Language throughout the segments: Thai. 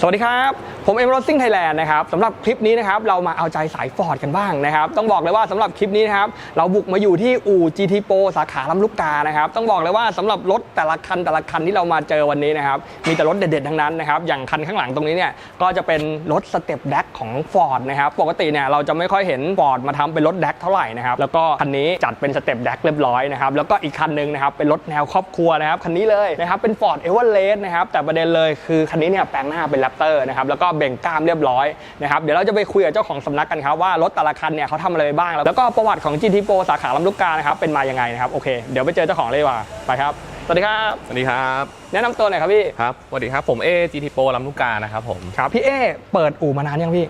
สวัสดีครับ ผมเอ็มโรซิ่งไทยแลนด์นะครับสำหรับคลิปนี้นะครับเรามาเอาใจสายฟอร์ดกันบ้างนะครับ ต้องบอกเลยว่าสำหรับคลิปนี้นะครับเราบุกมาอยู่ที่อู่ GT Pro สาขาลำลูกกานะครับ ต้องบอกเลยว่าสำหรับรถแต่ละคันแต่ละคันที่เรามาเจอวันนี้นะครับมีแต่รถเด็ดๆทั้งนั้นนะครับอย่างคันข้างหลังตรงนี้เนี่ยก็จะเป็นรถสเต็ปแดกของ Ford นะครับปกติเนี่ยเราจะไม่ค่อยเห็น Ford มาทำเป็นรถแดกเท่าไหร่นะครับแล้วก็คันนี้จัดเป็นสเต็ปแดกเรียบร้อยนะครับแล้วก็อีกคันหนึงนะครับเป็นรถแนวครอบครัวนะครับคันนี้เลยนะครับเป็น Ford Everest นะครับแต่ประเด็นเลยคือคันนี้เนี่ยแปลงหน้าเป็น Raptor นะครับแล้วก็เบ่งกล้ามเรียบร้อยนะครับเดี๋ยวเราจะไปคุยกับเจ้าของสำนักกันครับว่ารถแต่ละคันเนี่ยเขาทำอะไรไปบ้าง แล้วก็ประวัติของ GT Pro สาขาลำลูกกานะครับเป็นมายังไงนะครับโอเคเดี๋ยวไปเจอเจ้าของเลยดีกว่าไปครับสวัสดีครับ สวัสดีครับ แนะนำตัวหน่อยครับพี่ครับสวัสดีครับ ผมเอ GT Pro ลำลูกกานะครับผม ครับพี่เอเปิดอู่มานานยังพี่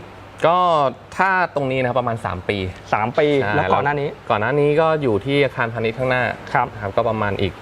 ก็ถ้าตรงนี้นะครับประมาณ 3 ปีสามปีใช่แล้วก่อนหน้านี้ ก่อนหน้านี้ก็อยู่ที่อาคารพาณิชย์ข้างหน้าครับ นะครับก็ประมาณอีก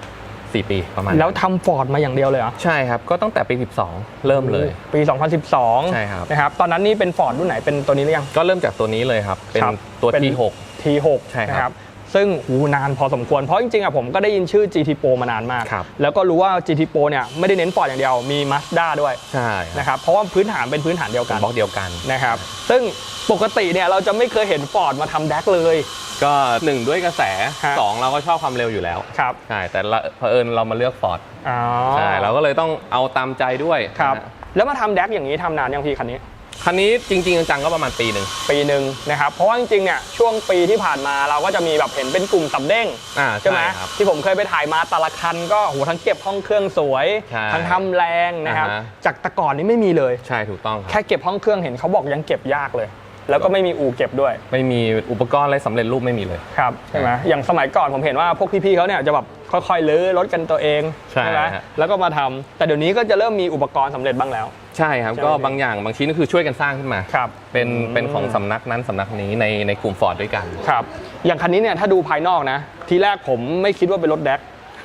4 ปีประมาณแล้วทำฟอร์ดมาอย่างเดียวเลยเหรอ ใช่ครับ ก็ตั้งแต่ปี 12 เริ่มเลย ปี 2012ใช่ครับ นะครับ ตอนนั้นนี่เป็นฟอร์ดรุ่นไหนเป็นตัวนี้หรือยัง ก็เริ่มจากตัวนี้เลยครับ เป็นครับตัว เป็น T6 T6 ใช่ครับนะซึ่งหูนานพอสมควร เพราะจริงๆอะผมก็ได้ยินชื่อ GT Pro มานานมาก ครับ แล้วก็รู้ว่า GT Pro เนี่ยไม่ได้เน้นฟอร์ดอย่างเดียว มี Mazda ด้วยใช่นะครับ เพราะว่าพื้นฐานเป็นพื้นฐานเดียวเป็กันนบล็อกเดียวกัน นะครับ ซึ่งปกติเนี่ยเราจะไม่เคยเห็นฟอร์ดมาทำแดกเลย ก็หนึ่งด้วยกระแสฮะ สองเราก็ชอบความเร็วอยู่แล้วครับ ใช่แต่ละเผอิญเรามาเลือกฟอร์ดอ๋อใช่เราก็เลยต้องเอาตามใจด้วยครับ นะฮะแล้วมาทำแดกอย่างนี้ทำนานยังพี่คันนี้ คันนี้จริง ๆ จังๆก็ประมาณปีหนึ่งปีหนึ่งนะครับ เพราะว่าจริงๆเนี่ยช่วงปีที่ผ่านมาเราก็จะมีแบบเห็นเป็นกลุ่มสับเด้ง อ่าใช่ไหมครับ ที่ผมเคยไปถ่ายมาแต่ละคันก็โหทั้งเก็บห้องเครื่องสวย ใช่ทั้งทำแรงนะครับ อ่าฮะ จากแต่ก่อนนี้ไม่มีเลย ใช่ถูกต้องครับ แค่เก็บห้องเครื่องเห็นเขาบอกยังเก็บยากเลย แล้วก็ไม่มีอู่เก็บด้วยไม่มีอุปกรณ์อะไรสำเร็จรูปไม่มีเลย ครับใช่ไหมอย่างสมัยก่อนผมเห็นว่าพวกพี่ๆเขาเนี่ยจะแบบค่อยๆลื้อรถกันตัวเองใช่ไหมฮะ แล้วก็มาทำแต่เดี๋ยวนี้ก็จะเริ่มมีอุปกรณ์สำเร็จบ้างแล้ว ใช่ครับ ใช่ไหม ก็บางอย่างบางชิ้นก็คือช่วยกันสร้างขึ้นมา ครับ เป็นอืมเป็นของสำนักนั้นสำนักนี้ในในกลุ่มฟอร์ดด้วยกัน ครับ อย่างคันนี้เนี่ยถ้าดูภายนอกนะ ทีแรกผมไม่คิดว่าเป็นรถแดก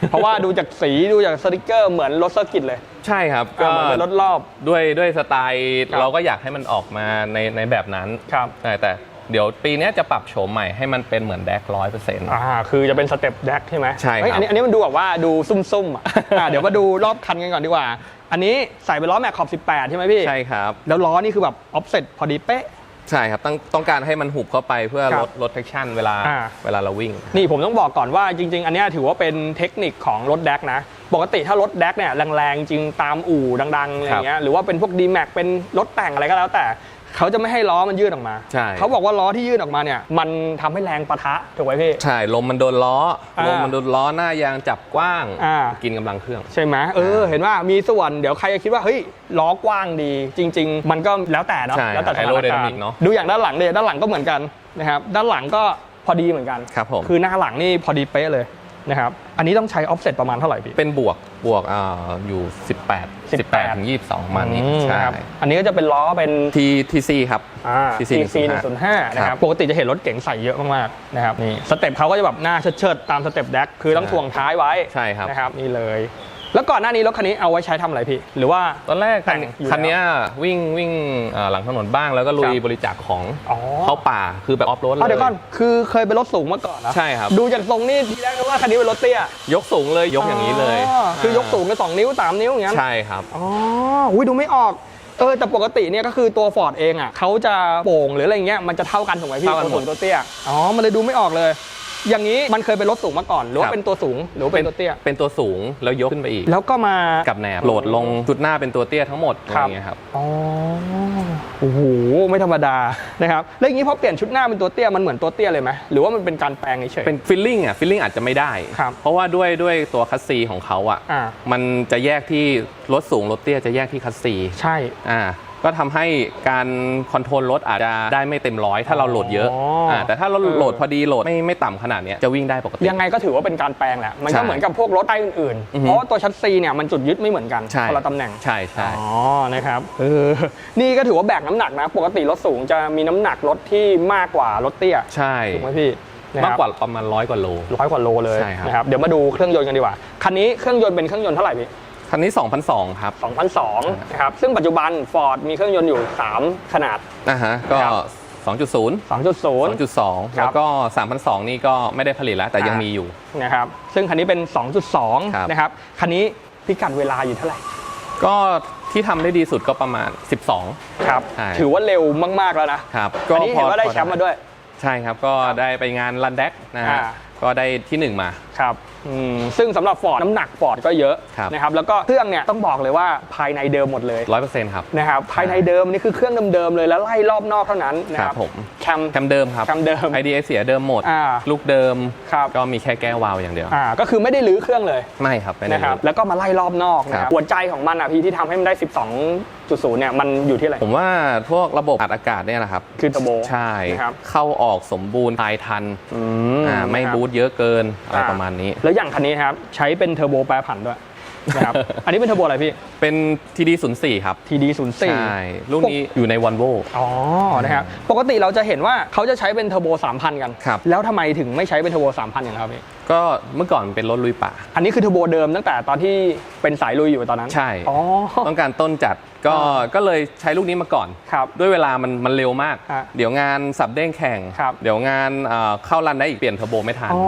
เพราะว่าดูจากสีดูจากสติกเกอร์เหมือนรถเซอร์กิตเลย ใช่ครับก็ก็เหมือนเป็นรถรอบ ด้วยด้วยสไตล์ครับ เราก็อยากให้มันออกมาในในแบบนั้นครับใช่แต่เดี๋ยวปีเนี้ยจะปรับโฉมใหม่ให้มันเป็นเหมือนแดกร้อยเปอร์เซ็นต์ อ่าคือจะเป็นสเต็ปแดกใช่ไหมใช่ครับ เฮ้ยอันนี้อันนี้มันดูแบบว่าดูซุ่มๆอะอ่าเดี๋ยวมาดูรอบคันกันก่อนดีกว่า อันนี้ใส่เป็นล้อแม็กขอบ 18 ใช่ไหมพี่ ใช่ครับ แล้วล้อนี่คือแบบออฟเซ็ตพอดีเป๊ะ ใช่ครับต้องต้องการให้มันหุบเข้าไปเพื่อครับลดลดเทคชั่นเวลาอ่า เวลาเราวิ่ง นี่ผมต้องบอกก่อนว่าจริง ๆ อันเนี้ยถือว่าเป็นเทคนิคของรถแดกนะ ปกติถ้ารถแดกเนี่ยแรงๆจริงตามอู่ดังๆอะไรเงี้ยหรือว่าเป็นพวก d m a x เป็นรถแต่งอะไรก็แล้วแต่ เขาจะไม่ให้ล้อมันยืดออกมาใช่ เขาบอกว่าล้อที่ยืดออกมาเนี่ย มันทำให้แรงปะทะถูกไหมพี่ ใช่ลมมันโดนล้ออ่าลมมันโดนล้อหน้ายางจับกว้าง อ่า กินกำลังเครื่อง ใช่ไหมเออ เห็นว่ามีส่วนเดี๋ยวใครจะคิดว่าเฮ้ยล้อกว้างดี จริง ๆ มันก็แล้วแต่เนาะใช่แล้วแต่สถานการ aerodynamic ณ์เนอะดูอย่างด้านหลังเลยด้านหลังก็เหมือนกันนะครับด้านหลังก็พอดีเหมือนกันครับผมคือหน้าหลังนี่พอดีเป๊ะเลย นะครับอันนี้ต้องใช้ออฟเซ็ตประมาณเท่าไหร่พี่ เป็นบวกบวกอ่าอยู่ 18 18 ถึง 22ประมาณนี้อืมใช่นะครับอันนี้ก็จะเป็นล้อเป็นทีทีซีครับ อ่า TC TC 105 นะครับครับปกติจะเห็นรถเก๋งใส่เยอะมากๆนะครับนี่สเต็ปเขาก็จะแบบหน้าเชิดๆตามสเต็ปแดกคือต้องใช่ ถ่วงท้ายไว้ใช่ครับ นะครับนี่เลย แล้วก่อนหน้านี้รถคันนี้เอาไว้ใช้ทำอะไรพี่ หรือว่า ตอนแรกแต่งอยู่คันเนี้ยวิ่งวิ่งอ่าหลังถนนบ้างแล้วก็ลุคยรับบริจาคของอ๋อ เข้าป่าคือแบบออฟโรดเลเอาย เดี๋ยวก่อน คือเคยเป็นรถสูงมาก่อนนะใช่ครับ ดูจากทรงนี่ทีแรกนึกว่าคันนี้เป็นรถเตี้ยยกสูงเลยยกอย่างนี้เลยคือยกสูงไปสองนิ้วสามนิ้วอย่างนั้น ใช่ครับ อ๋ออุ้ยดูไม่ออก เออแต่ปกติเนี่ยก็คือตัวฟอร์ดเองอะเขาจะโป่งหรืออะไรเงี้ยมันจะเท่ากันถูกไหมพี่เท่ากันตัวหมสูดงตัวเตี้ย อ๋อ มันเลยดูไม่ออกเลย อย่างนี้มันเคยเป็นรถสูงมาก่อน หรือว่าครับเป็นตัวสูงหรือว่าเป็นตัวเตี้ย เป็นตัวสูงแล้วยกขึ้นไปอีก แล้วก็มากับแหนบโหลดลงจุดหน้าเป็นตัวเตี้ยทั้งหมดอะคไรรับอย่างเงี้ยครับอ๋อโอ้โหไม่ธรรมดานะครับแล้วอย่างนี้พอเปลี่ยนชุดหน้าเป็นตัวเตี้ยมันเหมือนตัวเตี้ยเลยไหมหรือว่ามันเป็นการแปลงเฉยๆเป็นฟิลลิ่งอะฟิลลิ่งอาจจะไม่ได้ ครับเพราะว่าด้วยด้วยตัวคัสซีของเขาอะอ่า มันจะแยกที่รถสูงรถเตี้ยจะแยกที่คัสซีใช่ อ่า ก็ทำให้การคอนโทรลรถอาจจะได้ไม่เต็มร้อยถ้าเราโหลดเยอะอ๋ออ่่าแต่ถ้าเราเออโหลดพอดีโหลดไม่ไม่ต่ำขนาดเนี้ยจะวิ่งได้ปกติยังไงก็ถือว่าเป็นการแปลงแหละ มันใช่ก็เหมือนกับพวกรถไต้อื่นๆอือฮึเพราะว่าตัวชัดซีเนี่ยมันจุดยึดไม่เหมือนกันใช่คนละตำแหน่งใช่ใช่อ๋อนะครับเออนี่ก็ถือว่าแบกน้ำหนักนะ ปกติรถสูงจะมีน้ำหนักรถที่มากกว่ารถเตี้ยใช่ถูกไหมพี่นะคมารักบกว่าประมาณร้อยกว่าโลร้อยกว่าโลเลยใช่ครับนะครับเดี๋ยวมาดูเครื่องยนต์กันดีกว่าคันนี้เครื่องยนต์เป็นเครื่องยนต์เท่าไหร่พี่ คันนี้ 2002 ครับ 2002นะครับ ซึ่งปัจจุบัน Ford มีเครื่องยนต์อยู่ 3 ขนาดอ่าฮะ ก็ครับ2.0 2.0 2.2 ครับแล้วก็3,200นี่ก็ไม่ได้ผลิตแล้ว แต่ยังอ่ามี มีอยู่ นะครับ ซึ่งคันนี้เป็น ครับ2.2นะครับ คันนี้พิกัดเวลาอยู่เท่าไหร่ ก็ที่ทำได้ดีสุดก็ประมาณ 12 ครับ ใช่ ถือว่าเร็วมากๆแล้วนะ ครับอันนี้เห็นว่าได้แชมป์มาด้วย ใช่ครับ ก็ได้ไปงานรันแดกนะฮะอ่า ก็ได้ที่หนึ่งมา ครับอืมซึ่งสำหรับฟอร์ดน้ำหนักฟอร์ดก็เยอะครับ นะครับแล้วก็เครื่องเนี่ยต้องบอกเลยว่าภายในเดิมหมดเลย100%ครับ นะครับภายในเดิมนี่คือเครื่องเดิมๆเลยแล้วไล่รอบนอกเท่านั้นนะคครัรับบผม แคม แคมเดิมครับ แคมเดิม IDS เสียเดิมหมด อ่า ลูกเดิม ครับก็มีแค่แก้ววาล์วอย่างเดียว อ่าก็คือไม่ได้รื้อเครื่องเลย ไม่ครับไม่ได้นะครับเลยแล้วก็มาไล่รอบนอกนะคครัรับบหัวใจของมันอะพี่ที่ทำให้มันได้ 12.0 เนี่ยมันอยู่ที่อะไร ผมว่าพวกระบบอัดอากาศเนี่ยแหละครับคือเทอร์โบใช่ นะครับเข้าออกสมบูรณ์ทายทันอือ่าไม่นะครับ บูทเยอะเกินอะไรอ่า ประมาณนี้ แล้วอย่างคันนี้ครับใช้เป็นเทอร์โบแปรผันด้วยนะครับ อันนี้เป็นเทอร์โบอะไรพี่ เป็น TD 0 4 ครับ TD 0ใช่4ลูกนี้อยู่ใน Volvo อ๋อ นะครับ ปกติเราจะเห็นว่าเขาจะใช้เป็นเทอร์โบ 3,000 กันครับแล้วทำไมถึงไม่ใช้เป็นเทอร์โบ 3,000 อย่างนั้นครับพี่ ก็เมื่อก่อนเป็นรถลุยป่า อันนี้คือเทอร์โบเดิมตั้งแต่ตอนที่เป็นสายลุยอยู่ตอนนั้น ใช่อ๋อต้องการต้นจัด ก็อ่าก็เลยใช้ลูกนี้มาก่อน ครับ ด้วยเวลามันมันเร็วมาก ฮะเดี๋ยวงานสับเด้งแข่ง ครับเดี๋ยวงานเอ่อเข้ารันได้อีกเปลี่ยนเทอร์โบไม่ทัน อ๋อ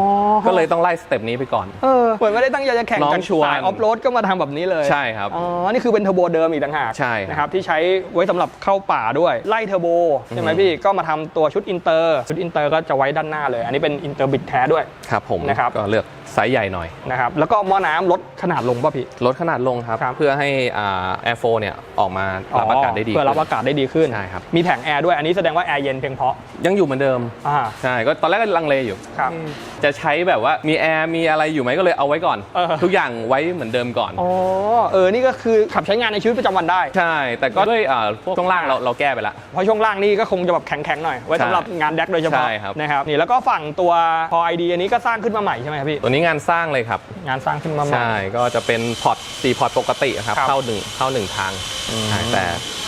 ก็เลยต้องไล่สเต็ปนี้ไปก่อน เออเหมือนไม่ได้ตั้งใจจะแข่งน้องกันชวน สายออฟโรดก็มาทำแบบนี้เลย ใช่ครับ อ๋อ นี่คือเป็นเทอร์โบเดิมอีกต่างหากใช่ครับนะครับที่ใช้ไว้สำหรับเข้าป่าด้วย ไล่เทอร์โบใช่ไหมอือฮึพี่ ก็มาทำตัวชุดอินเตอร์ ชุดอินเตอร์ก็จะไว้ด้านหน้าเลย อันนี้เป็นอินเตอร์บิดแท้ด้วย ครับผมนะครับ ก็เลือก ไซส์ใหญ่หน่อยนะครับแล้วก็หม้อน้ำลดขนาดลงป่ะพี่ ลดขนาดลงครับ ครับ เพื่อให้แอร์โฟเนี่ยออกมารับอากาศได้ดีเพื่อรับขึ้น อากาศได้ดีขึ้นใช่ครับ มีแผงแอร์ด้วยอันนี้แสดงว่าแอร์เย็นเพียงเพราะยังอยู่เหมือนเดิม อ่าใช่ ก็ตอนแรกก็ลังเลอยู่ ครับ จะใช้แบบว่ามีแอร์มีอะไรอยู่ไหมก็เลยเอาไว้ก่อน เออ ทุกอย่างไว้เหมือนเดิมก่อน อ๋อเออนี่ก็คือขับใช้งานในชีวิตประจำวันได้ ใช่ แต่ก็ด้วยเอ่อพวกช่วงล่างเราเราแก้ไปละ เพราะช่วงล่างนี่ก็คงจะแบบแข็งๆหน่อยไว้สำหรับงานแดกโดยเฉพาะใช่ครับ นะครับนี่แล้วก็ฝั่งตัวพอไอดีอันนี้ก็สร้างขึ้นมาใหม่ใช่ไหมครับพี่ ตัวนี้งานสร้างเลยครับ งานสร้างขึ้นมาใหม่ ใช่ก็จะเป็นพอร์ต4พอร์ตปกติครับ ครับเข้าหนึ่งเข้าหนึ่งทางอืม ใช่แต่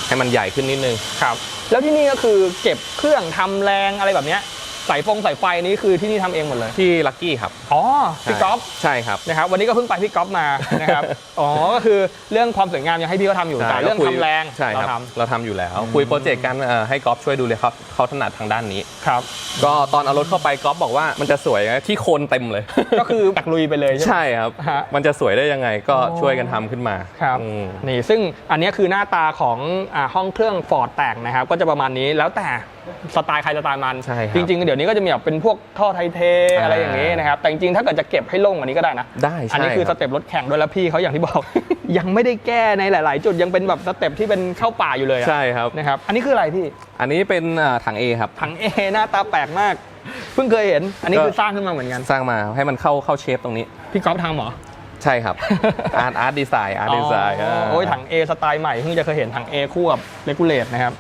ให้มันใหญ่ขึ้นนิดนึง ครับ แล้วที่นี่ก็คือเก็บเครื่องทำแรงอะไรแบบเนี้ย สายฟงสายไฟนี้คือที่นี่ทำเองหมดเลย ที่ลักกี้ครับอ๋อพี่ก๊อฟใช่ครับนะครับวันนี้ก็เพิ่งไปพี่ก๊อฟมานะครับอ๋อก็คือเรื่องความสวยงามยังให้พี่เขาทำอยู่แต่เรื่องก็คุยทำแรงใช่เราครับทำเราทำอยู่แล้ว คุยโปรเจกต์กันเอ่อให้กอล์ฟช่วยดูเลยครับเขาถนัดทางด้านนี้ครับก็ตอนเอารถเข้าไปกอล์ฟบอกว่ามันจะสวยไงที่โคนเต็มเลย ก็คือตักลุยไปเลยใช่ไหมใช่ครับฮะมันจะสวยได้ยังไงก็อ๋อช่วยกันทำขึ้นมาครับอืมนี่ซึ่งอันนี้คือหน้าตาของอาห้องเครื่องฟอร์ดแต่งนะครับก็จะประมาณนี้แล้วแต่ สไตล์ใครสไตล์มัน ใช่ครับ จริง ๆ เดี๋ยวนี้ก็จะมีแบบเป็นพวกท่อไทเทอ่าอะไรอย่างนี้นะครับ แต่จริงๆ ถ้าเกิดจะเก็บให้โล่งกว่านี้ก็ได้นะ ได้ใช่อันนี้คือคสรับ เต็ปรถแข่งด้วยแล้วพี่เขาอย่างที่บอก ยังไม่ได้แก้ในหลาย ๆ จุดยังเป็นแบบสเต็ปที่เป็นเข้าป่าอยู่เลยอะใช่ครับ นะครับ อันนี้คืออะไรพี่อันนี้เป็นอ่าถัง A ครับ ถังเอหน้าตาแปลกมาก เพิ่งเคยเห็น อันนี้ก็ คือสร้างขึ้นมาเหมือนกันสร้างมาให้มันเข้าเข้าเชฟตรงนี้ พี่ก๊อฟทำเหรอ ใช่ครับ อาร์ตอาร์ตดีไซน์อาร์ตดีไซน์อ๋อโอ้ยถัง A สไตล์ใหม่เพิ่งจะเคยเห็นถัง A คู่กับเลกูเลตนะครับ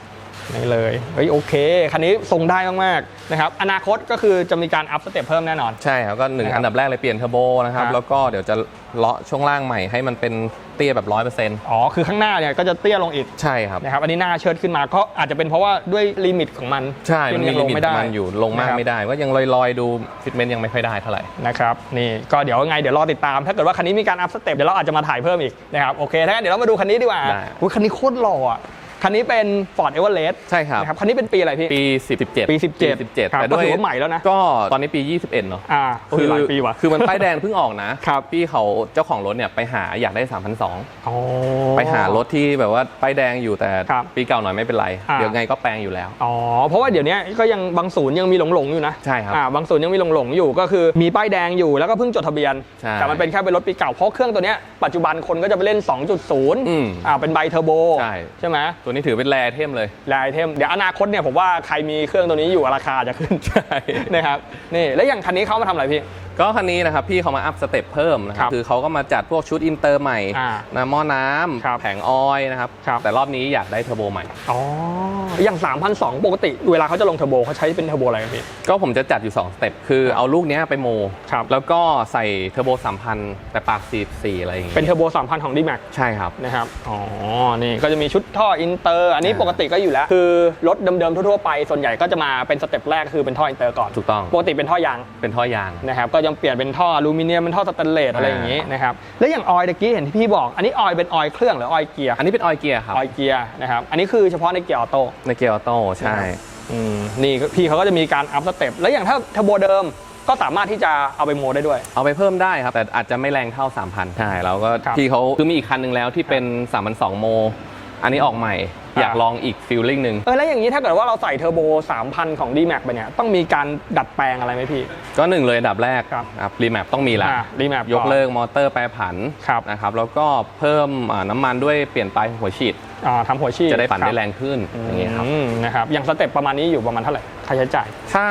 นี่เลยเฮ้ยโอเค คันนี้ทรงได้มากๆนะครับ อนาคตก็คือจะมีการอัพสเต็ปเพิ่มแน่นอน ใช่ครับก็หนึ่งนะครับอันดับแรกเลยเปลี่ยนเทอร์โบนะครับครับ แล้วก็เดี๋ยวจะเลาะช่วงล่างใหม่ให้มันเป็นเตี้ยแบบร้อยเปอร์เซ็นต์อ๋อ คือข้างหน้าเนี่ยก็จะเตี้ยลงอีก ใช่ครับนะครับ อันนี้หน้าเชิดขึ้นมาก็อาจจะเป็นเพราะว่าด้วยลิมิตของมัน ใช่ มันมีที่ลิงมิตไม่ขได้องมันอยู่ลงมากนะครับไม่ได้ ก็ยังลอยๆดูฟิตเมนต์ยังไม่ค่อยได้เท่าไหร่นะครับนี่ก็เดี๋ยวไงเดี๋ยวรอติดตาม ถ้าเกิดว่าคันนี้มีการอัพสเต็ปเดี๋ยวเราอาจจะมาถ่ายเพิ่มอีกนะครับโอเคถ้างั้นเดี๋ยวเรามาดูคันนี้ดีกว่าได้อุ๊ยคันนี้โคตรหล่ออะ คันนี้เป็น Ford Everest ใช่ครับ นะครับ คันนี้เป็นปีอะไรพี่ ปี 17 ปี 17 17ครับแต่ก็ด้วยถือว่าใหม่แล้วนะ ก็ตอนนี้ปี 21เนาะอ่าโอ้ยหลายปีว่ะ คือมันป้ายแดงเพิ่งออกนะครับ พี่เขาเจ้าของรถเนี่ยไปหาอยากได้ 3,200 อ๋อ ไปหารถที่แบบว่าป้ายแดงอยู่แต่ครับปีเก่าหน่อยไม่เป็นไร อ่า เดี๋ยวไงก็แปลงอยู่แล้ว อ๋อ เพราะว่าเดี๋ยวนี้ก็ยังบางศูนย์ยังมีหลงหลงๆอยู่นะใช่ครับอ่าบางศูนย์ยังมีหลงหลงๆอยู่ก็คือมีป้ายแดงอยู่แล้วก็เพิ่งจดทะเบียน ใช่แต่มันเป็นแค่เป็นรถปีเก่าเพราะเครื่องตัวเนี้ยปัจจุบันคนก็จะไปเล่น 2.0อืมอ่าเป็นไบเทอร์โบใช่ ใช่ไหม ตัวนี้ถือเป็นแรเทมเลยแลายเทมเดี๋ยวอนาคตเนี่ยผมว่าใครมีเครื่องตัวนี้อยู่ราคาจะขึ้นใช่นะครับนี่แล้วอย่างคันนี้เขามาทำอะไรพี่ ก็คันนี้นะครับพี่เขามาอัพสเต็ปเพิ่มนะคครัรับบคือเขาก็มาจัดพวกชุดอินเตอร์ใหม่อ่านะหม้อน้ครับำแผงออยล์นะครับครับ แต่รอบนี้อยากได้เทอร์โบใหม่ อ๋อ อย่าง3,002ปกติ เวลาเขาจะลงเทอร์โบเขาใช้เป็นเทอร์โบอะไรครับพี่ ก็ผมจะจัดอยู่2สเต็ปคือเอาลูกเนี้ยไปโม ครับ แล้วก็ใส่เทอร์โบ3,000 แต่ปาก 44 อะไรอย่างเป็นเงี้ยเทอร์โบ3,000 ของ d m a x ใช่ครับ นะครับ อ๋อ นี่ก็จะมีชุดท่ออินเตอร์ อันนี้อ่าปกติก็อยู่แล้ว คือรถเดิมๆทั่วๆไป ส่วนใหญ่ก็จะมาเป็นสเต็ปแรกคือเป็นท่ออินเตอร์ก่อน ถูกต้อง ปกติเป็นท่อยาง เป็นท่อยาง นะครับ ก็ยังเปลี่ยนเป็นท่ออลูมิเนียมเป็นท่อสแตนเลสอะไรอย่างนี้นะครับ แล้วอย่างออยล์ตะกี้เห็นที่พี่บอก อันนี้ออยล์เป็นออยล์เครื่องหรือออยล์เกียร์ อันนี้เป็นออยเกียร์ครับ ออยล์เกียร์นะครับ อันนี้คือเฉพาะในเกียร์ออโต้ในเกียร์ออโต้ใช่อืมนี่ก็พี่เขาก็จะมีการอัพสเต็ปแล้วอย่างถ้าเทอร์โบเดิมก็สามารถที่จะเอาไปโมได้ด้วย เอาไปเพิ่มได้ครับ แต่อาจจะไม่แรงเท่า 3,000 ใช่แล้วก็ครับที่เขาคือมีอีกคันหนึ่งแล้วที่เป็น3,200โม อันนี้ออกใหม่อ่าอยากลองอีกฟิลลิ่งหนึ่งเออแล้วอย่างนี้ถ้าเกิดว่าเราใส่เทอร์โบ 3,000 ของ D-Max ไปเนี่ยต้องมีการดัดแปลงอะไรไหมพี่ ก็หนึ่งเลยอันดับแรกครับ ครับรีแมปต้องมีละอ่า remap ยกเลิกมอเตอร์แปรผันครับนะครับแล้วก็เพิ่มอ่าน้ำมันด้วยเปลี่ยนปลายหัวฉีด อ่าทำหัวชีพจะได้ปั่นคได้บแรงขึ้นอย่างเงี้ยครับอืมนะครับอย่างสเต็ปประมาณนี้อยู่ประมาณเท่าไหร่ค่าใช้จ่าย ถ้า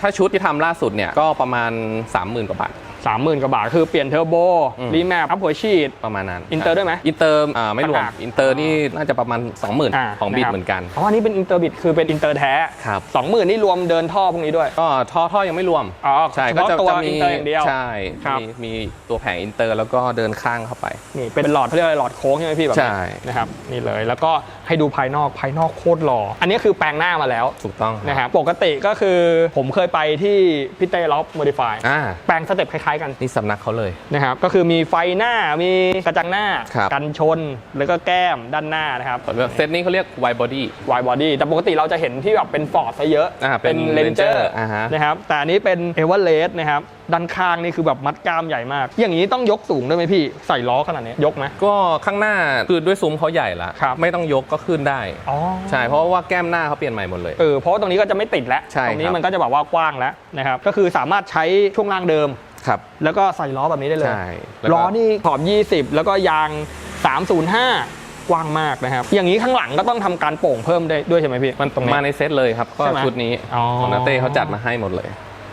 ถ้าชุดที่ทำล่าสุดเนี่ยก็ประมาณ 30,000กว่าบาท 30,000 กว่าบาท คือเปลี่ยนเทอร์โบอืมรีแมปอัพหัวชีด ประมาณนั้นอินเตอร์ด้วยไหมอินเตอร์อ่าไม่รวมต่างหากอินเตอร์นี่น่าจะประมาณ 20,000อ่าของบิดนะครับเหมือนกันอ๋ออันนี้เป็นอินเตอร์บิดคือเป็นอินเตอร์แท้ครับสองหมื่นนี่รวมเดินท่อพวกนี้ด้วยก็ท่อท่อยังไม่รวมอ๋อใช่เฉก็พาะจะตัวจะอิมีนเตอร์อย่างเดียวใช่ครับมีมีตัวแผงอินเตอร์แล้วก็เดินข้างเข้าไปนี่เป็นหลอดเขาเรียกอะไรหลอดโค้งใช่ไหมพี่แบบนี้ใช่นะครับนี่เลยแล้วก็ ให้ดูภายนอกภายนอกโคตรหล่ออันนี้คือแปลงหน้ามาแล้วถูกต้องนะครับปกติก็คือผมเคยไปที่พิเตล็อปโมดิฟายอ่าแปลงสเต็ปคล้ายๆกันนี่สำนักเขาเลยนะครับก็คือมีไฟหน้ามีกระจังหน้าครับกันชนแล้วก็แก้มด้านหน้านะครับเซตนี้เขาเรียก wide body วายบอดี้แต่ปกติเราจะเห็นที่แบบเป็นฟอร์ดซะเยอะอ่าเป็นเลนเจอ Ranger ร์อ่าฮะนะครับแต่อันนี้เป็นเอเวอร์เลสนะครับ ด้านข้างนี่คือแบบมัดกล้ามใหญ่มาก อย่างนี้ต้องยกสูงด้วยไหมพี่ใส่ล้อขนาดนี้ยกไหมก็ข้างหน้าคือด้วยซุ้มเขาใหญ่ละครับไม่ต้องยกก็ขึ้นได้อ๋อใช่เพราะว่าแก้มหน้าเขาเปลี่ยนใหม่หมดเลยเออเพราะว่าตรงนี้ก็จะไม่ติดแล้วใช่ตรงนี้ครับมันก็จะแบบว่ากว้างแล้วนะครับก็คือสามารถใช้ช่วงล่างเดิมครับแล้วก็ใส่ล้อแบบนี้ได้เลยใช่แล้วก็ล้อนี่ขอบ 20 แล้วก็ยาง 305กว้างมากนะครับ อย่างนี้ข้างหลังก็ต้องทำการโป่งเพิ่มได้ด้วยใช่ไหมพี่ มันตรงนี้มาในเซตเลยครับ ก็ใช่ไหมชุดนี้อ๋อของนาเต้เขาจัดมาให้หมดเลย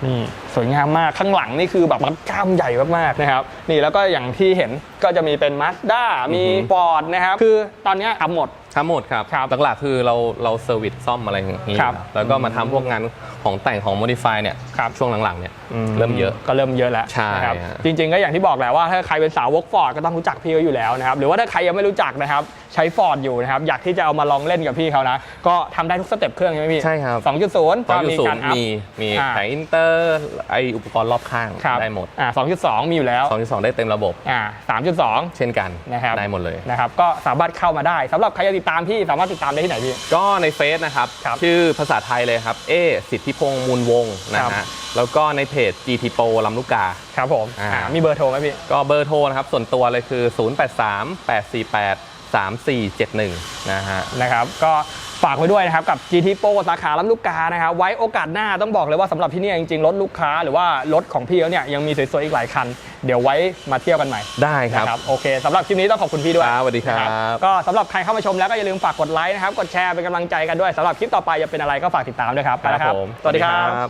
นี่สวยงามมากข้างหลังนี่คือแบบมัดกล้ามใหญ่มากๆนะครับนี่แล้วก็อย่างที่เห็นก็จะมีเป็นมาสด้ามีอือฮึฟอร์ดนะครับคือตอนเนี้ยทำหมด ทั้งหมดครับ ครับหลักๆคือเราเราเซอร์วิสซ่อมอะไรอย่างนี้ครับแล้วก็มาทำพวกงานของแต่งของ modify เนี่ย ครับ ช่วงหลังๆเนี่ย เริ่มเยอะ ก็เริ่มเยอะแล้วใช่นะครับฮะจริง ๆ ก็อย่างที่บอกแหละว่าถ้าใครเป็นสาวกฟอร์ดก็ต้องรู้จักพี่เขาอยู่แล้วนะครับหรือว่าถ้าใครยังไม่รู้จักนะครับใช้ฟอร์ดอยู่นะครับอยากที่จะเอามาลองเล่นกับพี่เขานะก็ทำได้ทุกสเต็ปเครื่องใช่ไหมพี่ใช่ครับ สองจุดศูนย์ตอนอยู่สูกางรอัพ มีมีอ่าแผงอินเตอร์ไออุปกรณ์รอบข้างครับได้หมดอ่าสองจุดสองมีอยู่แล้ว2.2ได้เต็มระบบ อ่าสามจุดสอง เช่นกันนะครับ ได้หมดเลย นะครับก็สามารถเข้ามาได้สำหรับใครจะติดตามพี่สามารถติดตามได้ที่ไหนพี่ ก็ในเฟซนะครับ ครับชื่อภาษาไทยเลยครับ เอสิทธิพงษ์มูลวงศ์นะครัฮะบ แล้วก็ในเพจ GT Pro ลำลูกกา ครับผมอ่า อ่ามีเบอร์โทรไหมพี่ ก็เบอร์โทรนะครับ ส่วนตัวเลยคือ 083 848 3471 นะฮะ นะครับก็ ฝากไว้ด้วยนะครับกับ GT Pro สาขาลำลูกกานะครับไว้โอกาสหน้าต้องบอกเลยว่าสำหรับที่เนี่ยจริงๆ รถลูกค้าหรือว่ารถของพี่เขาเนี่ยยังมีสวยๆอีกหลายคัน เดี๋ยวไว้มาเที่ยวกันใหม่ได้ครับ นะโอเคสำหรับคลิปนี้ต้องขอบคุณพี่ด้วยครับสวัสดีครับ นะก็สำหรับใครเข้ามาชมแล้วก็อย่าลืมฝากกดไลค์นะครับกดแชร์เป็นกำลังใจกันด้วยสำหรับคลิปต่อไปจะเป็นอะไรก็ฝากติดตามด้วยครับไปแล้วครับผมสวัสดีครับ